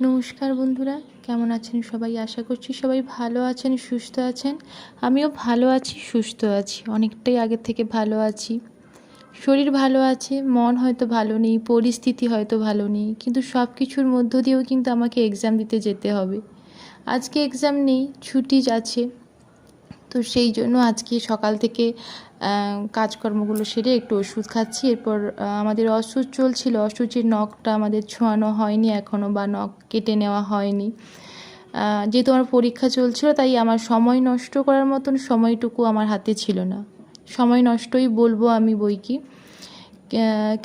নমস্কার বন্ধুরা, কেমন আছেন সবাই? আশা করছি সবাই ভালো আছেন, সুস্থ আছেন। আমিও ভালো আছি, সুস্থ আছি, অনেকটাই আগের থেকে ভালো আছি। শরীর ভালো আছে, মন হয়তো ভালো নেই, পরিস্থিতি হয়তো ভালো নেই, কিন্তু সব কিছুর মধ্য দিয়েও কিন্তু আমাকে এক্সাম দিতে যেতে হবে। আজকে এক্সাম নেই, ছুটি আছে। তো সেই জন্য আজকে সকাল থেকে কাজকর্মগুলো সেরে একটু ওষুধ খাচ্ছি। এরপর আমাদের অসুচ চলছিল। অসুচির নখটা আমাদের ছোঁয়ানো হয়নি এখনও বা নখ কেটে নেওয়া হয়নি। যেহেতু আমার পরীক্ষা চলছিল তাই আমার সময় নষ্ট করার মতন সময়টুকু আমার হাতে ছিল না। সময় নষ্টই বলব আমি বই কি আহ,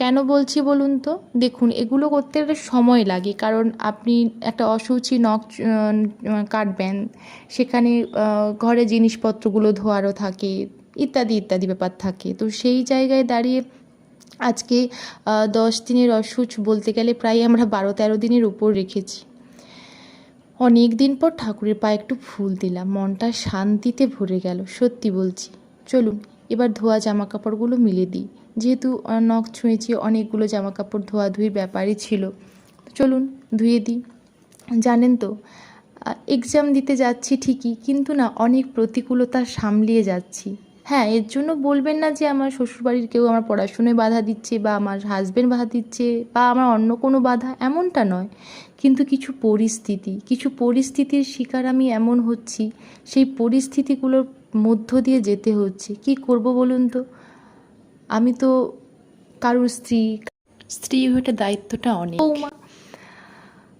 কেন বলছি বলুন তো? দেখুন, এগুলো করতে গেলে সময় লাগে, কারণ আপনি একটা অসুচি নখ কাটবেন, সেখানে ঘরে জিনিসপত্রগুলো ধোয়ারও থাকে, ইত্যাদি ইত্যাদি ব্যাপার থাকে। তো সেই জায়গায় দাঁড়িয়ে আজকে দশ দিনের অসুচ বলতে গেলে প্রায় আমরা বারো তেরো দিনের উপর রেখেছি। অনেক দিন পর ঠাকুরের পায়ে একটু ফুল দিলাম, মনটা শান্তিতে ভরে গেল, সত্যি বলছি। চলুন, এবার ধোয়া জামা কাপড়গুলো মিলে দিই। যেহেতু নখ ছুঁয়েছি, অনেকগুলো জামা কাপড় ধোয়াধুয়ির ব্যাপারই ছিল। চলুন ধুয়ে দিই। জানেন তো এক্সাম দিতে যাচ্ছি ঠিকই, কিন্তু না অনেক প্রতিকূলতা সামলিয়ে যাচ্ছি। হ্যাঁ এর জন্য বলবেন না যে আমার শ্বশুরবাড়ির কেউ আমার পড়াশুনোয় বাধা দিচ্ছে, বা আমার হাজব্যান্ড বাধা দিচ্ছে, বা আমার অন্য কোনো বাধা, এমনটা নয়। কিন্তু কিছু পরিস্থিতি, কিছু পরিস্থিতির শিকার আমি এমন হচ্ছি, সেই পরিস্থিতিগুলোর মধ্য দিয়ে যেতে হচ্ছে। কি করব বলুন তো? আমি তো কারুর স্ত্রী। স্ত্রী হয়ে দায়িত্বটা অনেক।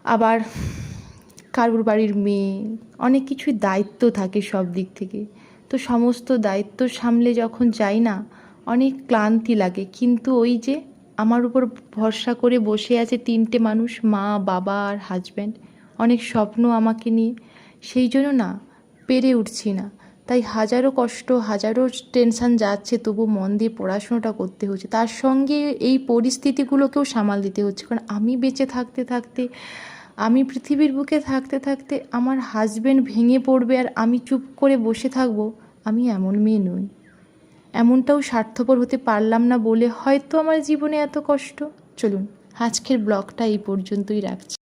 আবার কারুর বাড়ির মেয়ে। অনেক কিছুই দায়িত্ব থাকে সব দিক থেকে। তো সমস্ত দায়িত্ব সামলে যখন যাই না অনেক ক্লান্তি লাগে। কিন্তু ওই যে আমার উপর ভরসা করে বসে আছে তিনটে মানুষ মা বাবা আর হাজব্যান্ড অনেক স্বপ্ন আমাকে নিয়ে। সেই জন্য না পেরে উঠছি না। তাই হাজারো কষ্ট, হাজারো টেনশন যাচ্ছে, তবু মন দিয়ে পড়াশোনাটা করতে হচ্ছে। তার সঙ্গে এই পরিস্থিতিগুলোকেও সামাল দিতে হচ্ছে। কারণ আমি বেঁচে থাকতে থাকতে, আমি পৃথিবীর বুকে থাকতে থাকতে আমার হাজব্যান্ড ভেঙে পড়বে আর আমি চুপ করে বসে থাকব, আমি এমন মেয়ে নই। এমনটাও স্বার্থপর হতে পারলাম না বলে হয়তো আমার জীবনে এত কষ্ট। চলুন, আজকের ব্লগটা এই পর্যন্তই রাখছি।